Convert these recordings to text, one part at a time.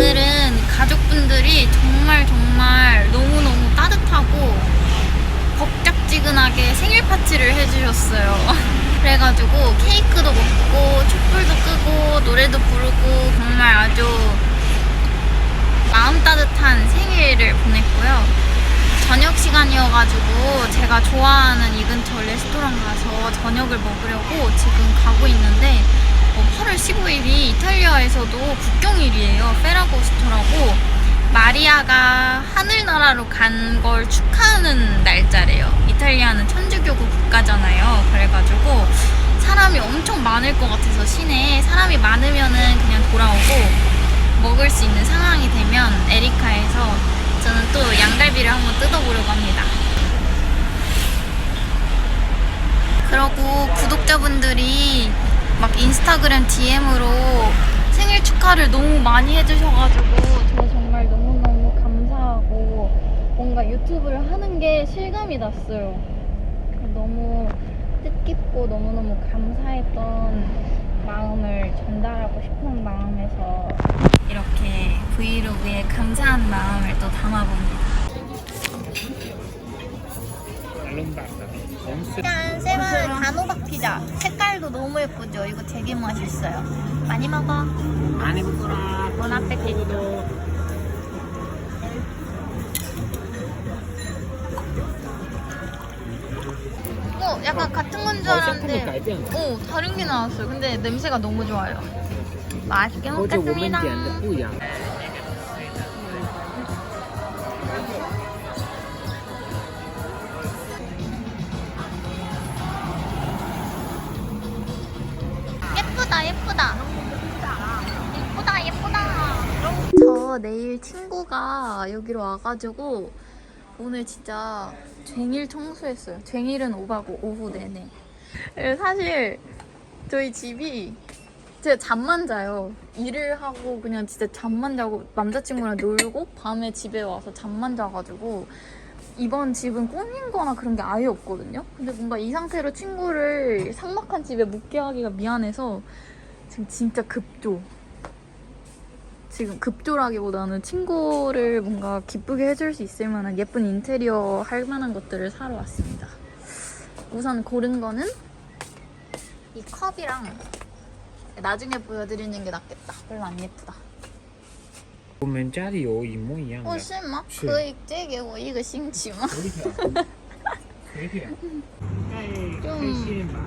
구독자분들이 정말 정말 너무너무 따뜻하고 벅짝지근하게 생일 파티를 해주셨어요. 그래가지고 케이크도 먹고 촛불도 끄고 노래도 부르고 정말 아주 마음 따뜻한 생일을 보냈고요. 저녁 시간이어가지고 제가 좋아하는 이 근처 레스토랑 가서 저녁을 먹으려고 지금 가고 있는데 어, 8월 15일이 이탈리아에서도 국경일이에요. 페라고스토라고 마리아가 하늘나라로 간 걸 축하하는 날짜래요. 이탈리아는 천주교국 국가잖아요. 그래가지고 사람이 엄청 많을 것 같아서 시내에 사람이 많으면은 그냥 돌아오고 먹을 수 있는 상황이 되면 에리카에서 저는 또 양갈비를 한번 뜯어보려고 합니다. 그러고 구독자분들이 막 인스타그램 DM으로 생일 축하를 너무 많이 해주셔가지고 저 정말 너무너무 감사하고 뭔가 유튜브를 하는 게 실감이 났어요. 너무 뜻깊고 너무너무 감사했던 마음을 전달하고 싶은 마음에서 이렇게 브이로그에 감사한 마음을 또 담아봅니다. 짠! 세마 짠! 세븐 단호박 피자. 색깔도 너무 예쁘죠? 이거 되게 맛있어요. 많이 먹어. 많이 먹어라. 보나페티도 어 약간 같은 건 줄 알았는데. 어 다른 게 나왔어요. 근데 냄새가 너무 좋아요. 맛있게 먹겠습니다. 내일 친구가 여기로 와가지고 오늘 진짜 쟁일 청소했어요 쟁일은 오바고 오후 내내 사실 저희 집이 제가 잠만 자요 일을 하고 그냥 진짜 잠만 자고 남자친구랑 놀고 밤에 집에 와서 잠만 자가지고 이번 집은 꾸민 거나 그런 게 아예 없거든요. 근데 뭔가 이 상태로 친구를 삭막한 집에 묵게 하기가 미안해서 지금 진짜 급조. 지금 급조라기보다는 친구를 뭔가 기쁘게 해줄 수 있을 만한 예쁜 인테리어 할 만한 것들을 사러 왔습니다. 우선 고른 거는 이 컵이랑 나중에 보여드리는 게 낫겠다. 별로 안 예쁘다. 我们家里有一模一样的。哦，是吗？是可以借给我一个星期吗？可以的。可以的。太开心吧。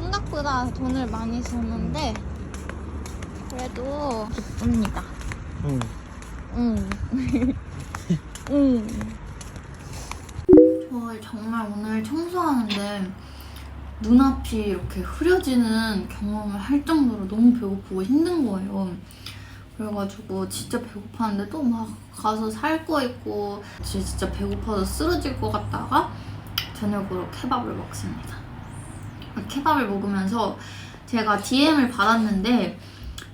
생각보다 돈을 많이 쓰는데 그래도 기쁩니다. 嗯。 응. 응. 저 정말 오늘 청소하는데 눈앞이 이렇게 흐려지는 경험을 할 정도로 너무 배고프고 힘든 거예요. 그래가지고 진짜 배고팠는데 또 막 가서 살 거 있고 진짜 배고파서 쓰러질 것 같다가 저녁으로 케밥을 먹습니다. 케밥을 먹으면서 제가 DM을 받았는데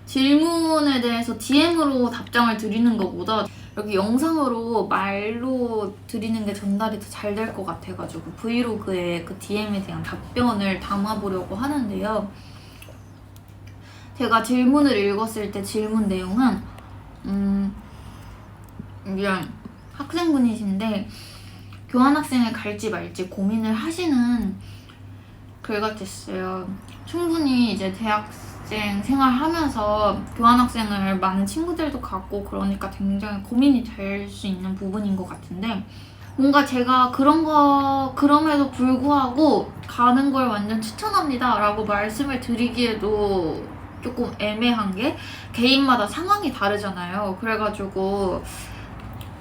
질문에 대해서 DM으로 답장을 드리는 것보다 여기 영상으로 말로 드리는 게 전달이 더 잘 될 것 같아가지고 브이로그에 그 DM에 대한 답변을 담아보려고 하는데요. 제가 질문을 읽었을 때 질문 내용은 음 이게 학생분이신데 교환학생을 갈지 말지 고민을 하시는 글 같았어요. 충분히 이제 대학 생 생활하면서 교환학생을 많은 친구들도 갖고 그러니까 굉장히 고민이 될 수 있는 부분인 것 같은데 뭔가 제가 그런 거 그럼에도 불구하고 가는 걸 완전 추천합니다라고 말씀을 드리기에도 조금 애매한 게 개인마다 상황이 다르잖아요. 그래가지고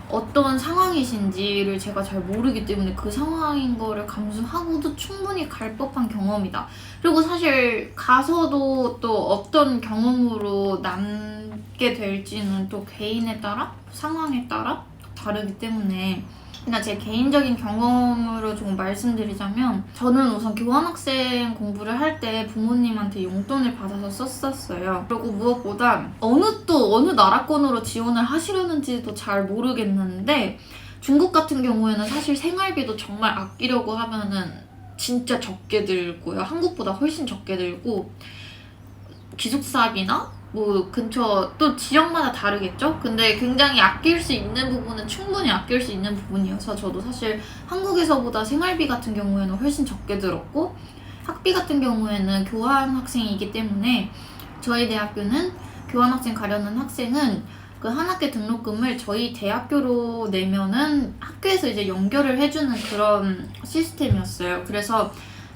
어떤 상황이신지를 제가 잘 모르기 때문에 그 상황인 거를 감수하고도 충분히 갈 법한 경험이다. 그리고 사실 가서도 또 어떤 경험으로 남게 될지는 또 개인에 따라 상황에 따라 다르기 때문에 그냥 제 개인적인 경험으로 좀 말씀드리자면 저는 우선 교환학생 공부를 할 때 부모님한테 용돈을 받아서 썼었어요. 그리고 무엇보다 어느 또 어느 나라권으로 지원을 하시려는지도 잘 모르겠는데 중국 같은 경우에는 사실 생활비도 정말 아끼려고 하면은 진짜 적게 들고요. 한국보다 훨씬 적게 들고 기숙사비나 뭐 근처 또 지역마다 다르겠죠? 근데 굉장히 아낄 수 있는 부분은 충분히 아낄 수 있는 부분이어서 저도 사실 한국에서보다 생활비 같은 경우에는 훨씬 적게 들었고 학비 같은 경우에는 교환 학생이기 때문에 저희 대학교는 교환 학생 가려는 학생은 그 한 학기 등록금을 저희 대학교로 내면은 학교에서 이제 연결을 해주는 그런 시스템이었어요. 그래서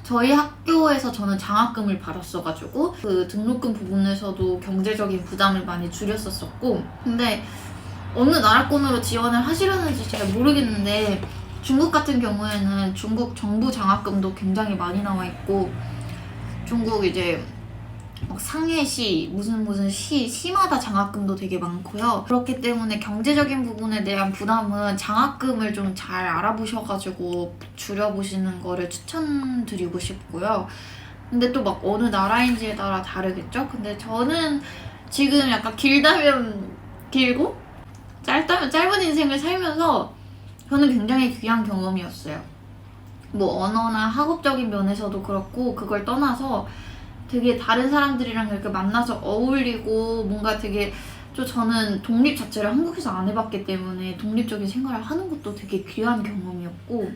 저희 학교에서 저는 장학금을 받았어가지고 그 등록금 부분에서도 경제적인 부담을 많이 줄였었었고 근데 어느 나라권으로 지원을 하시려는지 잘 모르겠는데 중국 같은 경우에는 중국 정부 장학금도 굉장히 많이 나와 있고 중국 이제 막 상해시 무슨 무슨 시 시마다 장학금도 되게 많고요. 그렇기 때문에 경제적인 부분에 대한 부담은 장학금을 좀 잘 알아보셔가지고 줄여보시는 거를 추천드리고 싶고요. 근데 또 막 어느 나라인지에 따라 다르겠죠? 근데 저는 지금 약간 길다면 길고 짧다면 짧은 인생을 살면서 저는 굉장히 귀한 경험이었어요. 뭐 언어나 학업적인 면에서도 그렇고 그걸 떠나서 되게 다른 사람들이랑 이렇게 만나서 어울리고 뭔가 되게 좀 저는 독립 자체를 한국에서 안 해봤기 때문에 독립적인 생활을 하는 것도 되게 귀한 경험이었고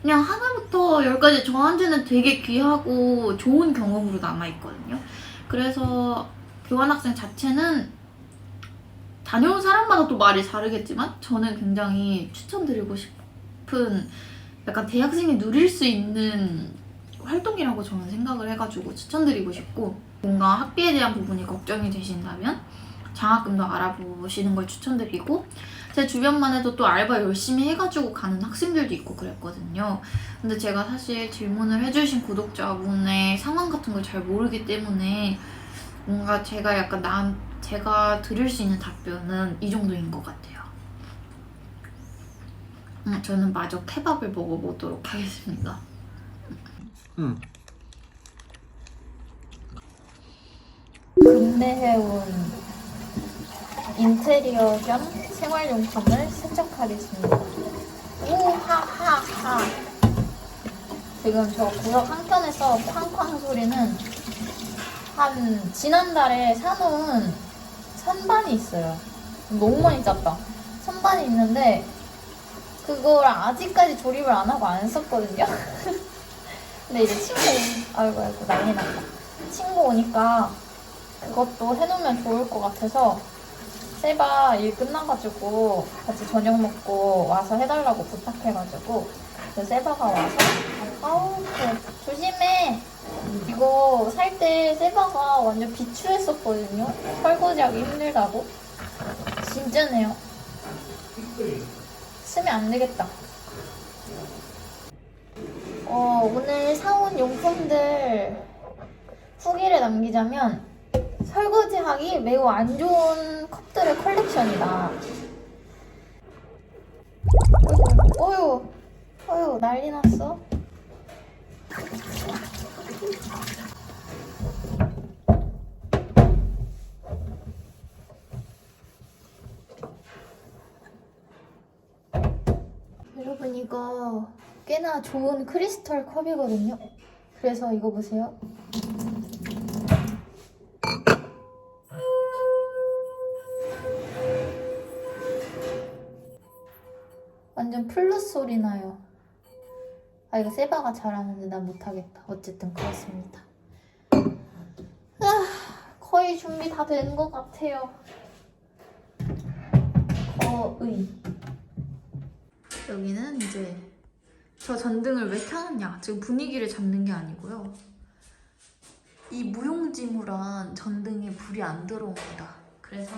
그냥 하나부터 열까지 저한테는 되게 귀하고 좋은 경험으로 남아있거든요. 그래서 교환학생 자체는 다녀온 사람마다 또 말이 다르겠지만 저는 굉장히 추천드리고 싶은 약간 대학생이 누릴 수 있는 활동이라고 저는 생각을 해가지고 추천드리고 싶고 뭔가 학비에 대한 부분이 걱정이 되신다면 장학금도 알아보시는 걸 추천드리고 제 주변만 해도 또 알바 열심히 해가지고 가는 학생들도 있고 그랬거든요. 근데 제가 사실 질문을 해주신 구독자분의 상황 같은 걸 잘 모르기 때문에 뭔가 제가 약간 남 제가 드릴 수 있는 답변은 이 정도인 것 같아요. 음, 저는 마저 케밥을 먹어보도록 하겠습니다. 응. 근대해운 인테리어 겸 생활용품을 세척하겠습니다. 우하하하. 지금 저 구석 한켠에서 쾅쾅 소리는 한 지난달에 사놓은 선반이 있어요. 너무 많이 짰다. 선반이 있는데 그걸 아직까지 조립을 안 하고 안 썼거든요. 근데 이제 친구 아이고 아이고 난리 났다. 친구 오니까 그것도 해놓으면 좋을 것 같아서 세바 일 끝나가지고 같이 저녁 먹고 와서 해달라고 부탁해가지고 그 세바가 와서 아우 그 조심해. 이거 살 때 세바가 완전 비추했었거든요. 설거지하기 힘들다고. 진짜네요. 쓰면 안 되겠다 어, 오늘 사온 용품들 후기를 남기자면 설거지하기 매우 안 좋은 컵들의 컬렉션이다. 어휴, 어휴, 난리 났어. 여러분 이거 꽤나 좋은 크리스털 컵이거든요. 그래서 이거 보세요. 완전 플러스 소리 나요. 아 이거 세바가 잘하는데 난 못하겠다. 어쨌든 그렇습니다. 아, 거의 준비 다 된 것 같아요. 거의. 여기는 이제 저 전등을 왜 켜놨냐? 지금 분위기를 잡는 게 아니고요. 이 무용지물한 전등에 불이 안 들어옵니다. 그래서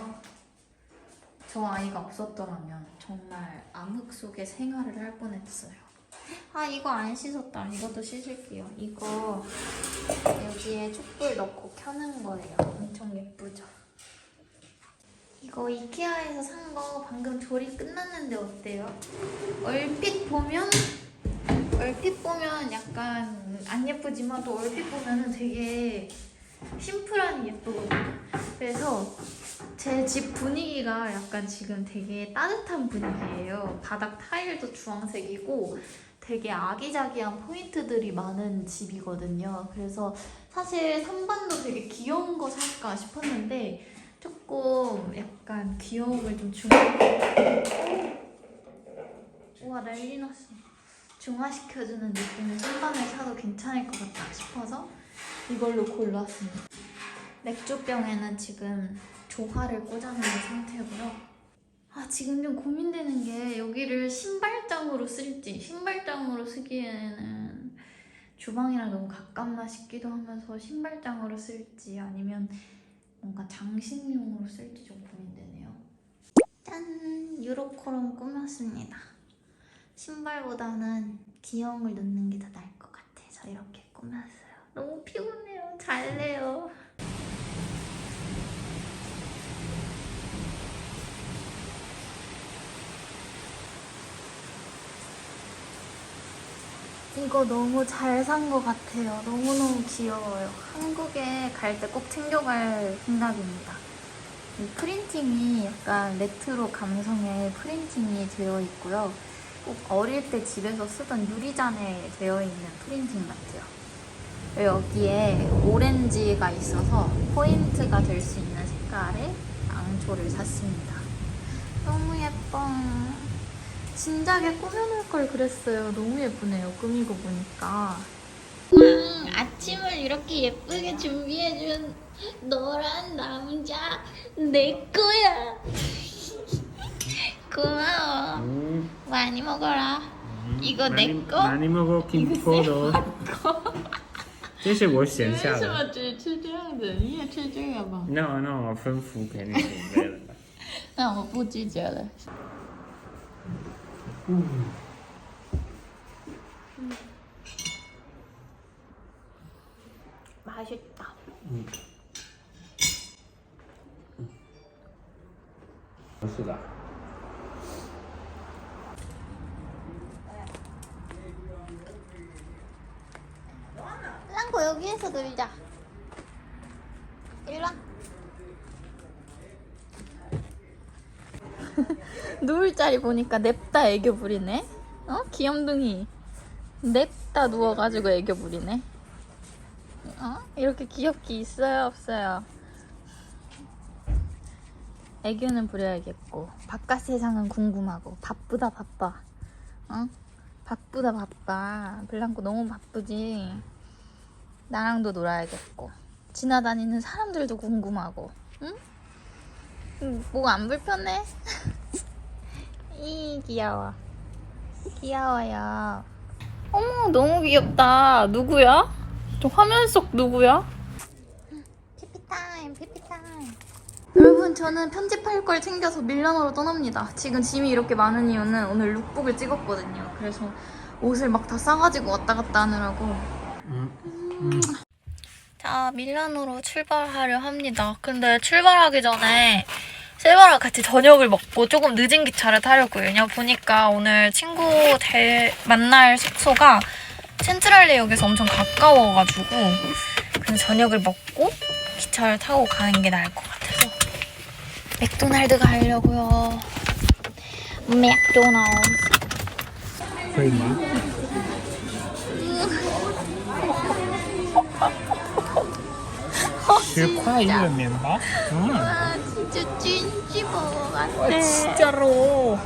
저 아이가 없었더라면 정말 암흑 속의 생활을 할 뻔했어요. 아 이거 안 씻었다. 이것도 씻을게요. 이거 여기에 촛불 넣고 켜는 거예요. 엄청 예쁘죠? 이거 이케아에서 산 거 방금 조립 끝났는데 어때요? 얼핏 보면 얼핏 보면 약간 안 예쁘지만 또 얼핏 보면은 되게 심플하니 예쁘거든요. 그래서 제 집 분위기가 약간 지금 되게 따뜻한 분위기예요. 바닥 타일도 주황색이고 되게 아기자기한 포인트들이 많은 집이거든요. 그래서 사실 선반도 되게 귀여운 거 살까 싶었는데 조금 약간 귀여움을 좀 중화 우와 난리 났어 중화시켜주는 느낌의 선반을 사도 괜찮을 것 같다 싶어서 이걸로 골랐습니다 맥주병에는 지금 조화를 꽂아놓은 상태고요 아 지금 좀 고민되는 게 여기를 신발장으로 쓸지 신발장으로 쓰기에는 주방이랑 너무 가깝나 싶기도 하면서 신발장으로 쓸지 아니면 뭔가 장식용으로 쓸지 좀 고민되네요. 짠! 유로코롬 꾸몄습니다. 신발보다는 귀여움을 넣는 게 더 나을 것 같아서 이렇게 꾸몄어요. 너무 피곤해요. 잘래요. 이거 너무 잘 산 것 같아요. 너무너무 귀여워요. 한국에 갈 때 꼭 챙겨갈 생각입니다. 이 프린팅이 약간 레트로 감성의 프린팅이 되어 있고요. 꼭 어릴 때 집에서 쓰던 유리잔에 되어 있는 프린팅 같아요. 여기에 오렌지가 있어서 포인트가 될 수 있는 색깔의 앙초를 샀습니다. 너무 예뻐. 진작에 꾸며놓을 걸 그랬어요. 너무 예쁘네요. 꾸미고 보니까. 음, 아침을 이렇게 예쁘게 준비해준 너란 남자 내 거야. 고마워. 많이 먹어라. 이거 내 거? 많이 먹어 김포도. 这是我选下的。么只吃这样子？你也吃这个吧。那那我吩咐给你准备了。那我不拒绝了。 맛있다. 음. 是的。 여기에서 놀자. 일로 와. 누울 자리 보니까 냅다 애교 부리네. 어? 귀염둥이. 냅다 누워가지고 애교 부리네. 어? 이렇게 귀엽게 있어요, 없어요? 애교는 부려야겠고 바깥 세상은 궁금하고 바쁘다 바빠. 어? 바쁘다 바빠. 블랑코 너무 바쁘지. 나랑도 놀아야겠고 지나다니는 사람들도 궁금하고 응? 음, 뭐가 안 불편해? 이 귀여워 귀여워요 어머 너무 귀엽다 누구야? 저 화면 속 누구야? 피피타임 피피타임 여러분 저는 편집할 걸 챙겨서 밀라노로 떠납니다 지금 짐이 이렇게 많은 이유는 오늘 룩북을 찍었거든요 그래서 옷을 막 다 싸가지고 왔다 갔다 하느라고 자, 밀라노로 출발하려 합니다. 근데 출발하기 전에 셀바랑 같이 저녁을 먹고 조금 늦은 기차를 타려고요. 보니까 오늘 친구 대 만날 숙소가 센트럴레역에서 엄청 가까워가지고 그냥 저녁을 먹고 기차를 타고 가는 게 나을 것 같아서 맥도날드 가려고요. 맥도날드. 어, 그 슬퍼요, 멤버. 응. 와 진짜 찐집 먹어갔네 와, 진짜로.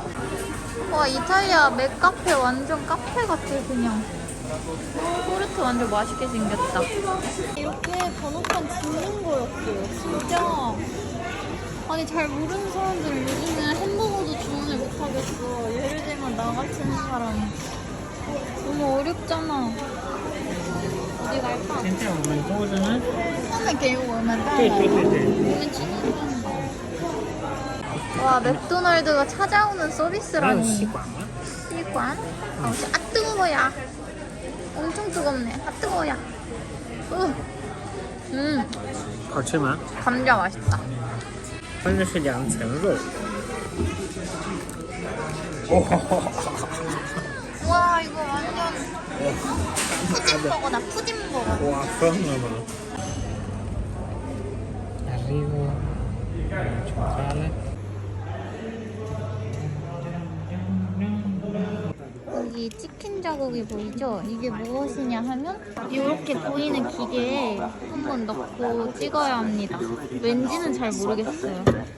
와 이탈리아 맥카페 완전 카페 같아 그냥. 포르트 완전 맛있게 생겼다. 이렇게 번호판 짓는 거였어요 진짜. 아니 잘 모르는 사람들은 요즘에 햄버거도 주문을 못 하겠어. 예를 들면 나 같은 사람. 너무 어렵잖아. 어디 갈까? 现在我们坐着呢。他们给我们带对来对对对。 우리는 친구들인가 와 맥도날드가 찾아오는 还有 서비스라니 吸管吗？ 시관? 아, 아 뜨거워야. 엄청 뜨겁네. 아 뜨거워야. 으. 음, 好吃吗？ 감자 맛있다. 穿的是两层肉。哇、 와 이거 완전 푸짐버거다 푸짐버거. 와 그런가봐 arrivo centrale 여기 치킨 자국이 보이죠? 이게 무엇이냐 하면 이렇게 보이는 기계에 한번 넣고 찍어야 합니다. 왠지는 잘 모르겠어요.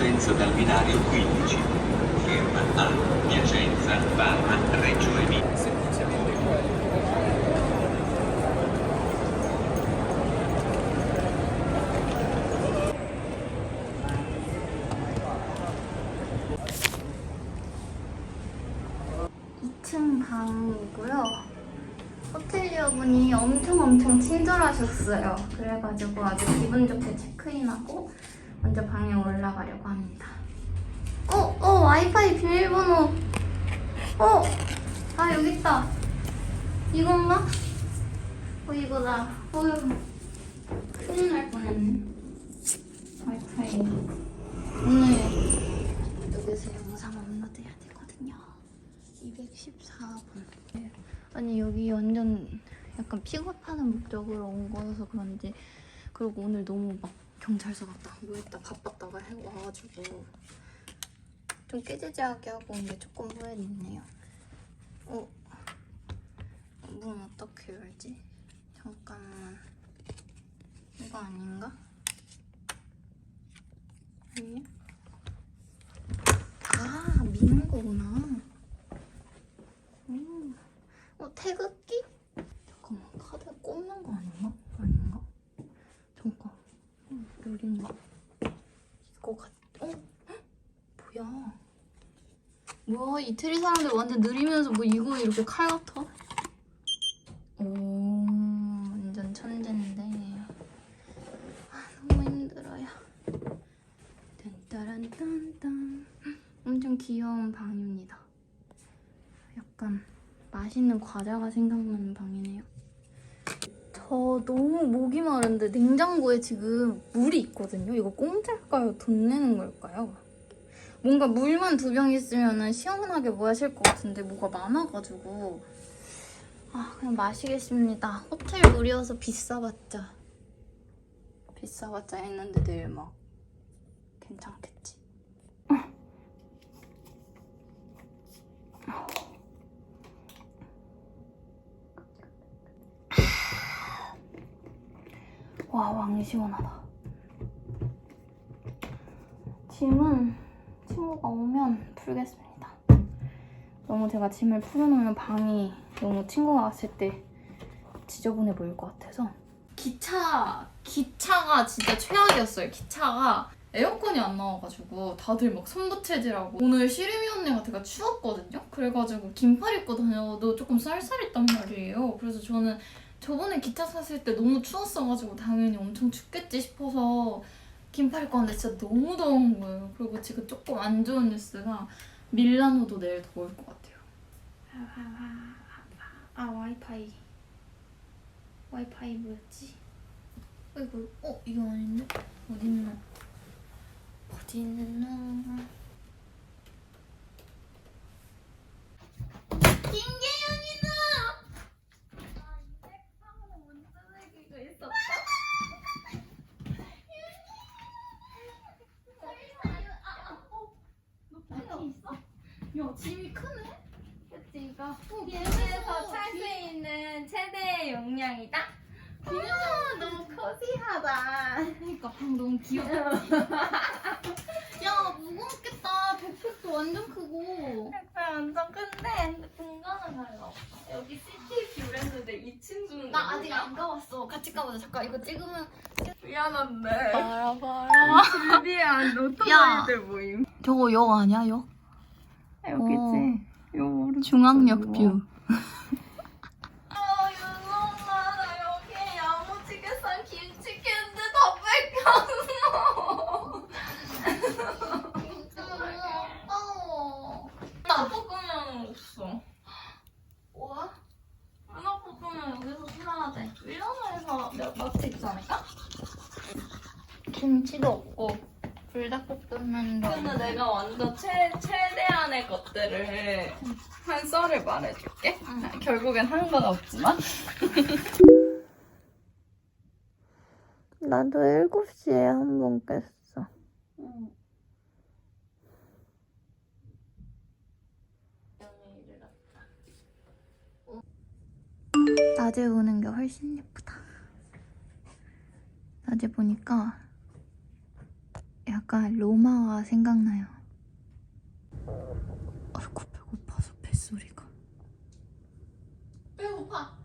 ？partenza dal binario 15, ferma a Piacenza, Parma, Reggio Emilia. 층 방이고요. 호텔리어분이 엄청 엄청 친절하셨어요. 그래가지고 아주 기분 좋게 체크인하고 먼저 방에 올라가려고 합니다. 어, 어, 와이파이 비밀번호. 어, 아 여기 있다. 이건가? 어 이거다. 어휴, 큰일 날 뻔했네. 와이파이. 오늘 여기서 영상 업로드 해야 되거든요. 214분. 아니 여기 완전 약간 픽업하는 목적으로 온 거여서 그런지 그리고 오늘 너무 막 경찰서 갔다 뭐 했다 바빴다가 해 와가지고 좀 깨지지하게 하고 온 게 조금 후회됐네요. 어? 문 어떻게 열지? 잠깐만. 이거 아닌가? 아니야? 아 미는 거구나. 음. 어, 태극기? 잠깐만, 카드에 꼽는 거 아닌가? 아닌가? 잠깐. 어, 여기는 이거 같, 어? 헉? 뭐야? 뭐야, 이태리 사람들 완전 느리면서 뭐 이거 이렇게 칼 같아? 오, 완전 천재인데. 아, 너무 힘들어요. 딴따란딴딴. 엄청 귀여운 방입니다. 약간 맛있는 과자가 생각나는 방이네요. 저 너무 목이 마른데 냉장고에 지금 물이 있거든요. 이거 공짜일까요? 돈 내는 걸까요? 뭔가 물만 두 병 있으면 시원하게 마실 것 같은데 뭐가 많아가지고 아 그냥 마시겠습니다. 호텔 물이어서 비싸봤자 비싸봤자 했는데 내일 막 괜찮겠지. 와, 왕이 시원하다. 짐은 친구가 오면 풀겠습니다. 너무 제가 짐을 풀어놓으면 방이 너무 친구가 왔을 때 지저분해 보일 것 같아서. 기차, 기차가 진짜 최악이었어요. 기차가 에어컨이 안 나와가지고 다들 막 손부채질하고 오늘 시름이 언니가 되게 추웠거든요. 그래가지고 긴팔 입고 다녀도 조금 쌀쌀했단 말이에요. 그래서 저는 저번에 기차 탔을 때 너무 추웠어가지고 당연히 엄청 춥겠지 싶어서 긴팔 왔는데 진짜 너무 더운 거예요. 그리고 지금 조금 안 좋은 뉴스가 밀라노도 내일 더울 것 같아요. 아 와이파이 와이파이 뭐였지? 어이구 어 이거 아닌데? 어딨나? 어디 있나? 김계 야, 짐이 크네? 그치, 이거. 비행기에서 탈수 있는 최대 용량이다. 아, 너무 커지하다. 그러니까 방 너무 귀엽다. 야, 무겁겠다. 백팩도 완전 크고. 완전 큰데 공간은 없어. 여기 시티 뷰랬는데 2층 주는 나 아직 안 가봤어. 같이 가보자. 잠깐 이거 찍으면 미안한데. 봐라 봐라. 준비한 야. 오토바이들 모임. 저거 역 아니야 역? 여기지. 요 오른쪽. 중앙역 뷰. 아, 윤엄마, 나 여기 야무지게 싼 김치캔들 다 뺏겼어. 볶음면 없어. 와? 하나볶음면 여기서 사야 돼. 일본에서 몇 마트 있지 않을까? 김치도 없고 불닭볶음면도. 근데 내가 완전 최, 최대한의 것들을 한 썰을 말해줄게. 결국엔 한 건 없지만. 나도 7시에 한 번 깼어. 낮에 보는 게 훨씬 예쁘다. 낮에 보니까 약간 로마가 생각나요. 아이고 배고파서 뱃소리가. 배고파.